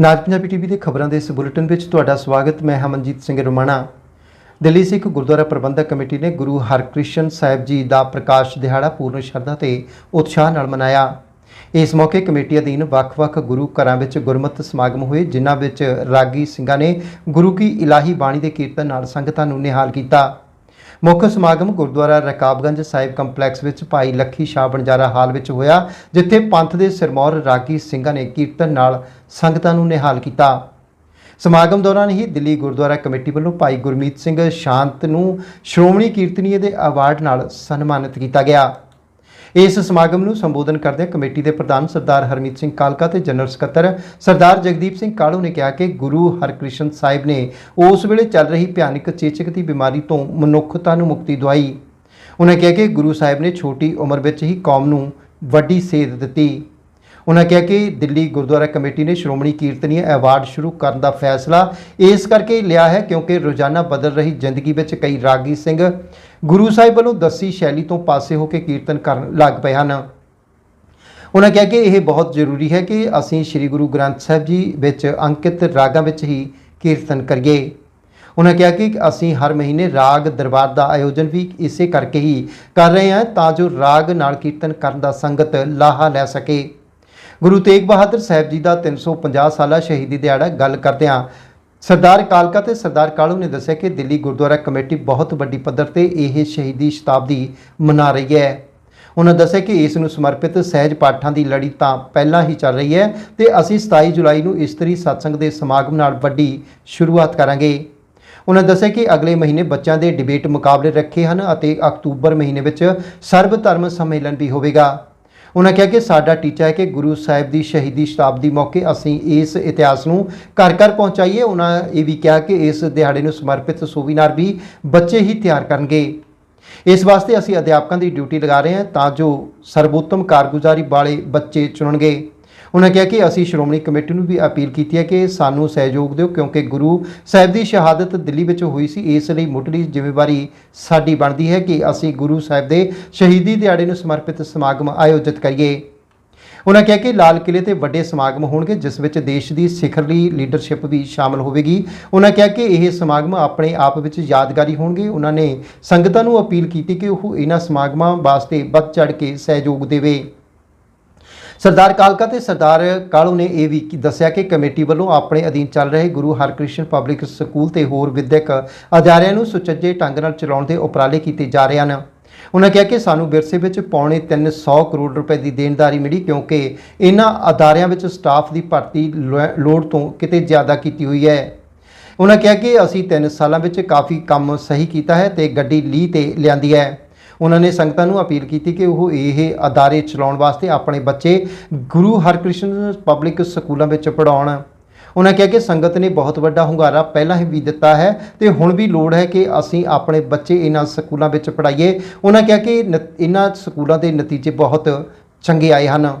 ਨਾਜ Punjabi TV ਦੇ ਖਬਰਾਂ ਦੇ ਇਸ ਬੁਲੇਟਿਨ ਵਿੱਚ ਤੁਹਾਡਾ ਸਵਾਗਤ, ਮੈਂ ਹਮਨਜੀਤ ਸਿੰਘ ਰਮਾਣਾ। ਦਿੱਲੀ ਸਿੱਖ ਗੁਰਦੁਆਰਾ ਪ੍ਰਬੰਧਕ ਕਮੇਟੀ ਨੇ ਗੁਰੂ ਹਰਕ੍ਰਿਸ਼ਨ ਸਾਹਿਬ ਜੀ ਦਾ ਪ੍ਰਕਾਸ਼ ਦਿਹਾੜਾ ਪੂਰਨ ਸ਼ਰਧਾ ਤੇ ਉਤਸ਼ਾਹ ਨਾਲ ਮਨਾਇਆ। ਇਸ ਮੌਕੇ ਕਮੇਟੀ ਅਧੀਨ ਵੱਖ-ਵੱਖ ਗੁਰੂ ਘਰਾਂ ਵਿੱਚ ਗੁਰਮਤਿ ਸਮਾਗਮ ਹੋਏ, ਜਿਨ੍ਹਾਂ ਵਿੱਚ ਰਾਗੀ ਸਿੰਘਾਂ ਨੇ ਗੁਰੂ ਕੀ ਇਲਾਹੀ ਬਾਣੀ ਦੇ ਕੀਰਤਨ ਨਾਲ ਸੰਗਤਾਂ ਨੂੰ ਨਿਹਾਲ ਕੀਤਾ। ਮੁੱਖ ਸਮਾਗਮ ਗੁਰਦੁਆਰਾ ਰਕਾਬਗੰਜ ਸਾਹਿਬ ਕੰਪਲੈਕਸ ਵਿੱਚ ਭਾਈ ਲੱਖੀ ਸ਼ਾਹ ਬਣਜਾਰਾ ਹਾਲ ਵਿੱਚ ਹੋਇਆ, ਜਿੱਥੇ ਪੰਥ ਦੇ ਸਿਰਮੌਰ ਰਾਗੀ ਸਿੰਘਾਂ ਨੇ ਕੀਰਤਨ ਨਾਲ ਸੰਗਤਾਂ ਨੂੰ ਨਿਹਾਲ ਕੀਤਾ। ਸਮਾਗਮ ਦੌਰਾਨ ਹੀ ਦਿੱਲੀ ਗੁਰਦੁਆਰਾ ਕਮੇਟੀ ਵੱਲੋਂ ਭਾਈ ਗੁਰਮੀਤ ਸਿੰਘ ਸ਼ਾਂਤ ਨੂੰ ਸ਼੍ਰੋਮਣੀ ਕੀਰਤਨੀਏ ਦੇ ਅਵਾਰਡ ਨਾਲ ਸਨਮਾਨਿਤ ਕੀਤਾ ਗਿਆ। ਇਸ ਸਮਾਗਮ ਨੂੰ ਸੰਬੋਧਨ ਕਰਦਿਆਂ ਕਮੇਟੀ ਦੇ ਪ੍ਰਧਾਨ ਸਰਦਾਰ ਹਰਮੀਤ ਸਿੰਘ ਕਾਲਕਾ ਤੇ ਜਨਰਲ ਸਕੱਤਰ ਸਰਦਾਰ ਜਗਦੀਪ ਸਿੰਘ ਕਾਲੂ ਨੇ ਕਿਹਾ ਕਿ ਗੁਰੂ ਹਰਕ੍ਰਿਸ਼ਨ ਸਾਹਿਬ ਨੇ ਉਸ ਵੇਲੇ ਚੱਲ ਰਹੀ ਭਿਆਨਕ ਚੇਚਕ ਦੀ ਬਿਮਾਰੀ ਤੋਂ ਮਨੁੱਖਤਾ ਨੂੰ ਮੁਕਤੀ ਦਵਾਈ। ਉਹਨਾਂ ਕਿਹਾ ਕਿ ਗੁਰੂ ਸਾਹਿਬ ਨੇ ਛੋਟੀ ਉਮਰ ਵਿੱਚ ਹੀ ਕੌਮ ਨੂੰ ਵੱਡੀ ਸੇਧ ਦਿੱਤੀ। ਉਹਨਾਂ ਕਿਹਾ ਕਿ ਦਿੱਲੀ ਗੁਰਦੁਆਰਾ ਕਮੇਟੀ ਨੇ ਸ਼੍ਰੋਮਣੀ ਕੀਰਤਨੀਏ ਐਵਾਰਡ ਸ਼ੁਰੂ ਕਰਨ ਦਾ ਫੈਸਲਾ ਇਸ ਕਰਕੇ ਲਿਆ ਹੈ ਕਿਉਂਕਿ ਰੋਜ਼ਾਨਾ ਬਦਲ ਰਹੀ ਜ਼ਿੰਦਗੀ ਵਿੱਚ ਕਈ ਰਾਗੀ ਸਿੰਘ ਗੁਰੂ ਸਾਹਿਬ ਵੱਲੋਂ ਦੱਸੀ ਸ਼ੈਲੀ ਤੋਂ ਪਾਸੇ ਹੋ ਕੇ ਕੀਰਤਨ ਕਰਨ ਲੱਗ ਪਏ ਹਨ। ਉਹਨਾਂ ਕਿਹਾ ਕਿ ਇਹ ਬਹੁਤ ਜ਼ਰੂਰੀ ਹੈ ਕਿ ਅਸੀਂ ਸ੍ਰੀ ਗੁਰੂ ਗ੍ਰੰਥ ਸਾਹਿਬ ਜੀ ਵਿੱਚ ਅੰਕਿਤ ਰਾਗਾਂ ਵਿੱਚ ਹੀ ਕੀਰਤਨ ਕਰੀਏ। ਉਹਨਾਂ ਕਿਹਾ ਕਿ ਅਸੀਂ ਹਰ ਮਹੀਨੇ ਰਾਗ ਦਰਬਾਰ ਦਾ ਆਯੋਜਨ ਵੀ ਇਸੇ ਕਰਕੇ ਹੀ ਕਰ ਰਹੇ ਹਾਂ ਤਾਂ ਜੋ ਰਾਗ ਨਾਲ ਕੀਰਤਨ ਕਰਨ ਦਾ ਸੰਗਤ ਲਾਹਾ ਲੈ ਸਕੇ। ਗੁਰੂ ਤੇਗ ਬਹਾਦਰ ਸਾਹਿਬ ਜੀ ਦਾ 350 ਸਾਲਾ ਸ਼ਹੀਦੀ ਦਿਹਾੜਾ ਗੱਲ ਕਰਦਿਆਂ ਸਰਦਾਰ ਕਾਲਕਾ ਤੇ ਸਰਦਾਰ ਕਾਲੂ ਨੇ ਦੱਸਿਆ ਕਿ ਦਿੱਲੀ ਗੁਰਦੁਆਰਾ ਕਮੇਟੀ ਬਹੁਤ ਵੱਡੀ ਪੱਧਰ ਤੇ ਇਹ ਸ਼ਹੀਦੀ ਸ਼ਤਾਬਦੀ ਮਨਾ ਰਹੀ ਹੈ। ਉਹਨਾਂ ਦੱਸਿਆ ਕਿ ਇਸ ਨੂੰ ਸਮਰਪਿਤ ਸਹਿਜ ਪਾਠਾਂ ਦੀ ਲੜੀ ਤਾਂ ਪਹਿਲਾਂ ਹੀ ਚੱਲ ਰਹੀ ਹੈ ਤੇ ਅਸੀਂ 27 ਜੁਲਾਈ ਨੂੰ ਇਸਤਰੀ ਸਤਸੰਗ ਦੇ ਸਮਾਗਮ ਨਾਲ ਵੱਡੀ ਸ਼ੁਰੂਆਤ ਕਰਾਂਗੇ। ਉਹਨਾਂ ਦੱਸਿਆ ਕਿ ਅਗਲੇ ਮਹੀਨੇ ਬੱਚਿਆਂ ਦੇ ਡਿਬੇਟ ਮੁਕਾਬਲੇ ਰੱਖੇ ਹਨ ਅਤੇ ਅਕਤੂਬਰ ਮਹੀਨੇ ਵਿੱਚ ਸਰਬ ਧਰਮ ਸੰਮੇਲਨ ਵੀ ਹੋਵੇਗਾ। ਉਹਨਾਂ ਕਿਹਾ ਕਿ ਸਾਡਾ ਟੀਚਾ ਹੈ ਕਿ ਗੁਰੂ ਸਾਹਿਬ ਦੀ ਸ਼ਹੀਦੀ ਸ਼ਤਾਬਦੀ ਮੌਕੇ ਅਸੀਂ ਇਸ ਇਤਿਹਾਸ ਨੂੰ ਘਰ ਘਰ ਪਹੁੰਚਾਈਏ। ਉਹਨਾਂ ਇਹ ਵੀ ਕਿਹਾ ਕਿ ਇਸ ਦਿਹਾੜੇ ਨੂੰ ਸਮਰਪਿਤ ਸੋਵੀਨਾਰ ਵੀ ਬੱਚੇ ਹੀ ਤਿਆਰ ਕਰਨਗੇ। ਇਸ ਵਾਸਤੇ ਅਸੀਂ ਅਧਿਆਪਕਾਂ ਦੀ ਡਿਊਟੀ ਲਗਾ ਰਹੇ ਹਾਂ ਤਾਂ ਜੋ ਸਰਬੋਤਮ ਕਾਰਗੁਜ਼ਾਰੀ ਵਾਲੇ ਬੱਚੇ ਚੁਣਨਗੇ। ਉਹਨਾਂ ਕਿਹਾ ਕਿ ਅਸੀਂ ਸ਼੍ਰੋਮਣੀ ਕਮੇਟੀ ਨੂੰ ਵੀ ਅਪੀਲ ਕੀਤੀ ਹੈ ਕਿ ਸਾਨੂੰ ਸਹਿਯੋਗ ਦਿਓ, ਕਿਉਂਕਿ ਗੁਰੂ ਸਾਹਿਬ ਦੀ ਸ਼ਹਾਦਤ ਦਿੱਲੀ ਵਿੱਚ ਹੋਈ ਸੀ, ਇਸ ਲਈ ਮੁੱਢਲੀ ਜ਼ਿੰਮੇਵਾਰੀ ਸਾਡੀ ਬਣਦੀ ਹੈ ਕਿ ਅਸੀਂ ਗੁਰੂ ਸਾਹਿਬ ਦੇ ਸ਼ਹੀਦੀ ਦਿਹਾੜੇ ਨੂੰ ਸਮਰਪਿਤ ਸਮਾਗਮ ਆਯੋਜਿਤ ਕਰੀਏ। ਉਹਨਾਂ ਕਿਹਾ ਕਿ ਲਾਲ ਕਿਲੇ ਤੇ ਵੱਡੇ ਸਮਾਗਮ ਹੋਣਗੇ, ਜਿਸ ਵਿੱਚ ਦੇਸ਼ ਦੀ ਸਿਖਰਲੀ ਲੀਡਰਸ਼ਿਪ ਵੀ ਸ਼ਾਮਲ ਹੋਵੇਗੀ। ਉਹਨਾਂ ਕਿਹਾ ਕਿ ਇਹ ਸਮਾਗਮ ਆਪਣੇ ਆਪ ਵਿੱਚ ਯਾਦਗਾਰੀ ਹੋਣਗੇ। ਉਹਨਾਂ ਨੇ ਸੰਗਤਾਂ ਨੂੰ ਅਪੀਲ ਕੀਤੀ ਕਿ ਉਹ ਇਹਨਾਂ ਸਮਾਗਮਾਂ ਵਾਸਤੇ ਵੱਧ ਚੜ ਕੇ ਸਹਿਯੋਗ ਦੇਵੇ। ਸਰਦਾਰ ਕਾਲਕਾ ਤੇ ਸਰਦਾਰ ਕਾਲੂ ਨੇ ਇਹ ਵੀ ਦੱਸਿਆ ਕਿ ਕਮੇਟੀ ਵੱਲੋਂ ਆਪਣੇ ਅਧੀਨ ਚੱਲ ਰਹੇ ਗੁਰੂ ਹਰਕ੍ਰਿਸ਼ਨ ਪਬਲਿਕ ਸਕੂਲ ਤੇ ਹੋਰ ਵਿਦਿਅਕ ਅਦਾਰਿਆਂ ਨੂੰ ਸੁਚੱਜੇ ਢੰਗ ਨਾਲ ਚਲਾਉਣ ਦੇ ਉਪਰਾਲੇ ਕੀਤੇ ਜਾ ਰਹੇ ਹਨ। ਉਹਨਾਂ ਕਿਹਾ ਕਿ ਸਾਨੂੰ ਵਿਰਸੇ ਵਿੱਚ ਪੌਣੇ 300 ਕਰੋੜ ਰੁਪਏ ਦੀ ਦੇਣਦਾਰੀ ਮਿਲੀ ਕਿਉਂਕਿ ਇਹਨਾਂ ਅਦਾਰਿਆਂ ਵਿੱਚ ਸਟਾਫ ਦੀ ਭਰਤੀ ਲੋੜ ਤੋਂ ਕਿਤੇ ਜ਼ਿਆਦਾ ਕੀਤੀ ਹੋਈ ਹੈ। ਉਹਨਾਂ ਕਿਹਾ ਕਿ ਅਸੀਂ 3 ਸਾਲਾਂ ਵਿੱਚ ਕਾਫੀ ਕੰਮ ਸਹੀ ਕੀਤਾ ਹੈ ਤੇ ਗੱਡੀ ਲੀ ਤੇ ਲਿਆਂਦੀ ਹੈ। ਉਹਨਾਂ ਨੇ ਸੰਗਤਾਂ ਨੂੰ ਅਪੀਲ ਕੀਤੀ ਕਿ ਉਹ ਇਹ ਅਦਾਰੇ ਚਲਾਉਣ ਵਾਸਤੇ ਆਪਣੇ ਬੱਚੇ ਗੁਰੂ ਹਰਕ੍ਰਿਸ਼ਨ ਪਬਲਿਕ ਸਕੂਲਾਂ ਵਿੱਚ ਪੜਾਉਣ ਉਹਨਾਂ ਕਿਹਾ ਕਿ ਸੰਗਤ ਨੇ ਬਹੁਤ ਵੱਡਾ ਹੁੰਗਾਰਾ ਪਹਿਲਾਂ ਹੀ ਵੀ ਦਿੱਤਾ ਹੈ ਤੇ ਹੁਣ ਵੀ ਲੋੜ ਹੈ ਕਿ ਅਸੀਂ ਆਪਣੇ ਬੱਚੇ ਇਹਨਾਂ ਸਕੂਲਾਂ ਵਿੱਚ ਪੜਾਈਏ ਉਹਨਾਂ ਕਿਹਾ ਕਿ ਨ- ਇਹਨਾਂ ਸਕੂਲਾਂ ਦੇ ਨਤੀਜੇ ਬਹੁਤ ਚੰਗੇ ਆਏ ਹਨ।